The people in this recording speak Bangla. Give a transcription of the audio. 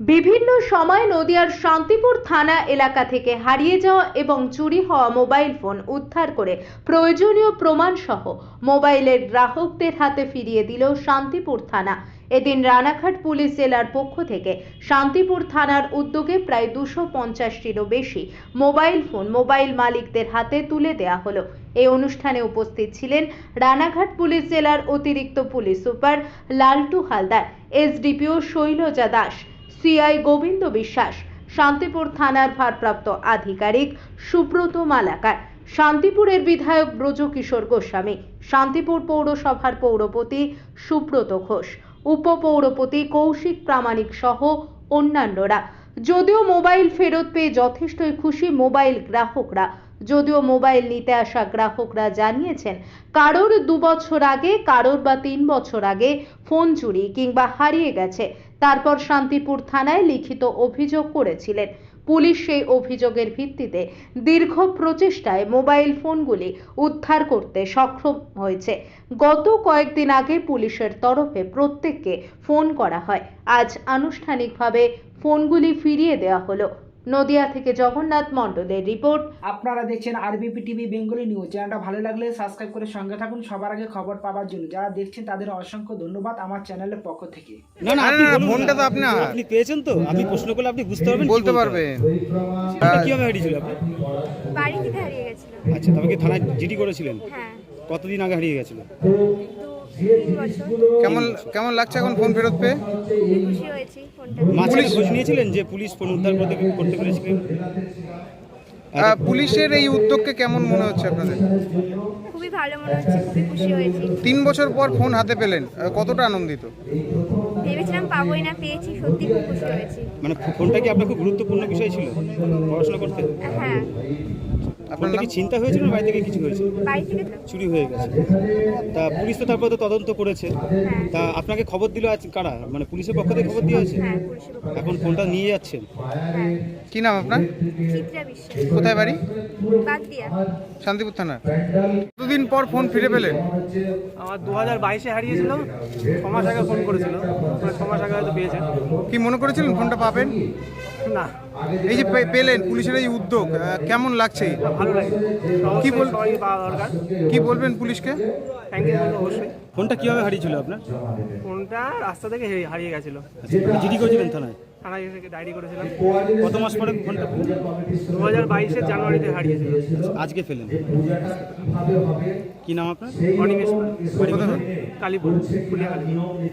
বিভিন্ন সময় নদিয়ার শান্তিপুর থানা এলাকা থেকে হারিয়ে যাওয়া এবং চুরি হওয়া মোবাইল ফোন উদ্ধার করে প্রয়োজনীয় প্রমাণ সহ মোবাইলের গ্রাহকদের হাতে ফিরিয়ে দিল শান্তিপুর থানা। এদিন রানাঘাট পুলিশ জেলার পক্ষ থেকে শান্তিপুর থানার উদ্যোগে প্রায় দুশো পঞ্চাশটিরও বেশি মোবাইল ফোন মোবাইল মালিকদের হাতে তুলে দেওয়া হলো। এই অনুষ্ঠানে উপস্থিত ছিলেন রানাঘাট পুলিশ জেলার অতিরিক্ত police super Laltu Haldar, SDPO Shailaja Das CI Gobinda Biswas Santipur থানার ভারপ্রাপ্ত আধিকারিক সুব্রত মালাকার, শান্তিপুরের বিধায়ক ব্রজকিশোর গোস্বামী, শান্তিপুর পৌরসভার পৌরপতি সুব্রত ঘোষ উপপৌরপতি কৌশিক প্রামাণিক সহ অন্যান্যরা। যদিও মোবাইল ফেরত পেয়ে যথেষ্টই খুশি মোবাইল গ্রাহকরা। যদিও মোবাইল নিতে আসা গ্রাহকরা জানিয়েছেন, কারোর দু বছর আগে, কারোর বা তিন বছর আগে ফোন চুরি কিংবা হারিয়ে গেছে। তারপর শান্তিপুর থানায় লিখিত অভিযোগ করেছিলেন। পুলিশ সেই অভিযোগের ভিত্তিতে দীর্ঘ প্রচেষ্টায় মোবাইল ফোনগুলি উদ্ধার করতে সক্ষম হয়েছে। গত কয়েকদিন আগে পুলিশের তরফে প্রত্যেককে ফোন করা হয়। আজ আনুষ্ঠানিকভাবে ফোনগুলি ফিরিয়ে দেওয়া হলো। নদিয়া থেকে জগন্নাথ মণ্ডলের রিপোর্ট। আপনারা দেখছেন আরবিপি টিভি বেঙ্গলি নিউজ চ্যানেলটা ভালো লাগলে সাবস্ক্রাইব করে সঙ্গে থাকুন। সবার আগে খবর পাওয়ার জন্য। যারা দেখছেন তাদের অসংখ্য ধন্যবাদ আমার চ্যানেলের পক্ষ থেকে। না না আপনি ফোনটা তো। আপনার। আপনি পেয়েছেন তো? আমি প্রশ্ন করলে আপনি বুঝতে পারবেন বলতে হয়। পারবে। ফোনটা কীভাবে হারিয়েছিল আপনি বাড়ি থেকে হারিয়ে গেছিল। আচ্ছা তবে কি থানায় জিডি করেছিলেন? হ্যাঁ। কতদিন আগে হারিয়ে গেছিল? কেমন কেমন লাগছে এখন ফোন ফেরত পেয়ে? মাঝখানে খোঁজ নিয়েছিলেন যে পুলিশ ফোন উদ্ধার করতে করতে পেরেছে কি? আহ, পুলিশের এই উদ্যোগকে কেমন মনে হচ্ছে আপনাদের? খুবই ভালো মনে হচ্ছে খুবই খুশি হয়েছি। তিন বছর পর ফোন হাতে পেলেন কতটা আনন্দিত? ভেবেছিলাম পাবোই না পেয়েছি সত্যি খুব খুশি হয়েছি। মানে ফোনটা কি আপনার খুব গুরুত্বপূর্ণ বিষয় ছিল পড়াশোনা করতে? হ্যাঁ। আপনার কি চিন্তা হয়েছিল না? বাড়ি থেকে কিছু হয়েছে? চুরি হয়ে গেছে। তা পুলিশ তো তারপর তো তদন্ত করেছে। হ্যাঁ। তা আপনাকে খবর দিল আজ কারা? মানে পুলিশের পক্ষ থেকে খবর দিয়ে হয়েছে হ্যাঁ এখন ফোনটা নিয়ে যাচ্ছেন? হ্যাঁ। কি নাম আপনার? কোথায় বাড়ি? শান্তিপুর থানা কতদিন পর ফোন ফিরে পেলেন? আমার দু হাজার বাইশে হারিয়েছিল ছ মাস আগে ফোন করেছিল। মানে ছ মাস আগে হয়তো পেয়েছে। কি মনে করেছিলেন ফোনটা পাবেন? না। এই যে পে- পেলেন পুলিশের এই উদ্যোগ কেমন লাগছে? ভালো লাগে। কি বল- সবাই পাওয়া দরকার। কি বলবেন পুলিশকে? থ্যাংক ইউ অবশ্যই। ফোনটা কীভাবে হারিয়েছিল আপনার? ফোনটা রাস্তা থেকে হারিয়ে- গেছিল। জিডি করেছিলেন থানায়? থানায় থেকে ডায়েরি করেছিলাম। কত মাস পরে ফোনটা? দু হাজার বাইশের জানুয়ারিতে হারিয়েছিল। আজকে পেলেন কি নাম আপনার? অনিমেষ কালীপুর পুলিয়া কালীপুর।